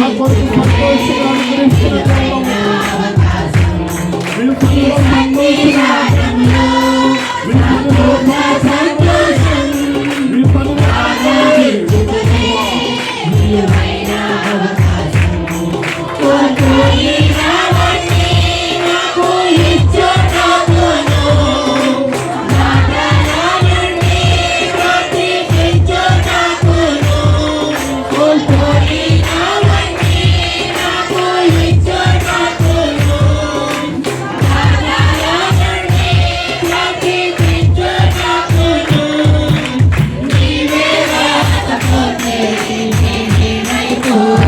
నా కొరకు 아!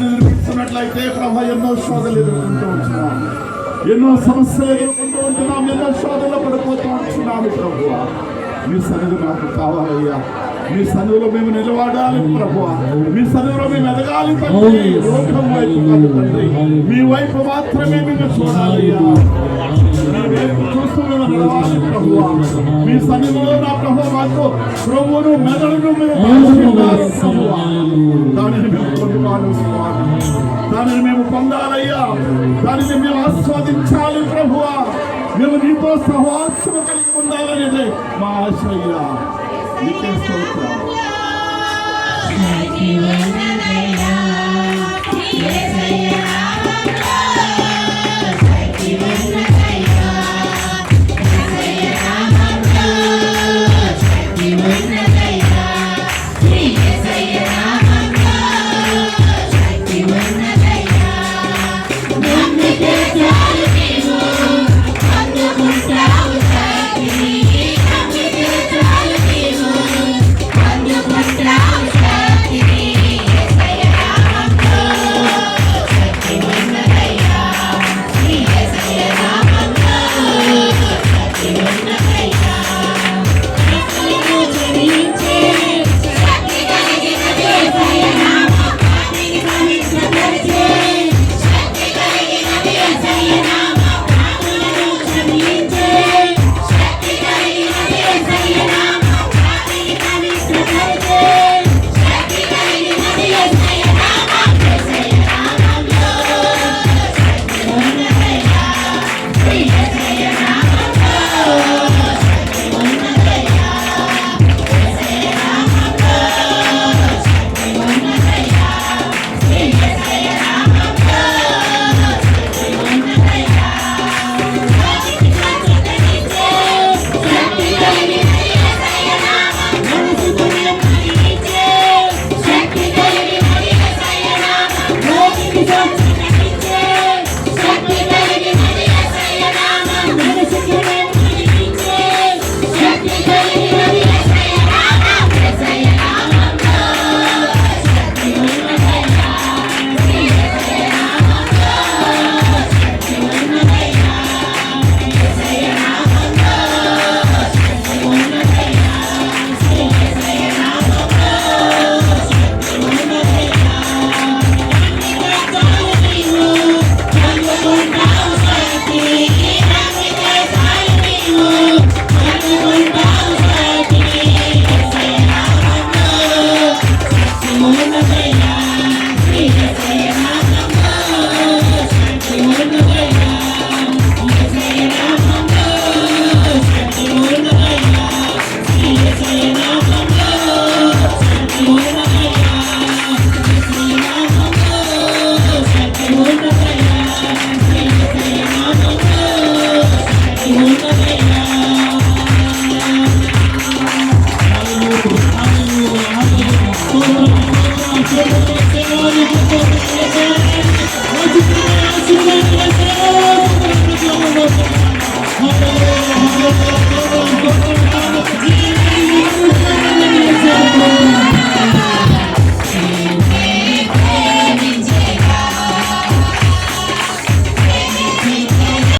పిలుస్తున్నట్లయితే ప్రభా ఎన్నో శోధలు ఎదుర్కొంటూ ఉంటున్నాం. ఎన్నో సమస్యలు ఎదుర్కొంటూ ఉంటున్నాం. ఎన్నో శోధనలు పడిపోతూ ఉంటున్నాము ప్రభు మీ సన్నిధి మాకు కావాలయ్యా. మీ సన్నిధిలో మేము నిలబడాలి ప్రభు మీ సన్నిధిలో మేము ఎదగాలి తండ్రి. లోకం వైపు కాదు తండ్రి మీ వైపు మాత్రమే మేము చూడాలయ్యా. మీ వైపు మీ సన్నిధిలో నా ప్రభు మాకు ప్రభువును మెదడును మేము దాచుకున్నారు ప్రభువా దానిని మేము పొందుకోవాలి స్వామి దానిని మేము పొందాలయ్యా దానిని మేము ఆస్వాదించాలి ప్రభువా మేము నీతో సహవాసం కలిగి ఉండాలనేది మా ఆశ అయ్యా నీకే స్తోత్రం Yeah. in the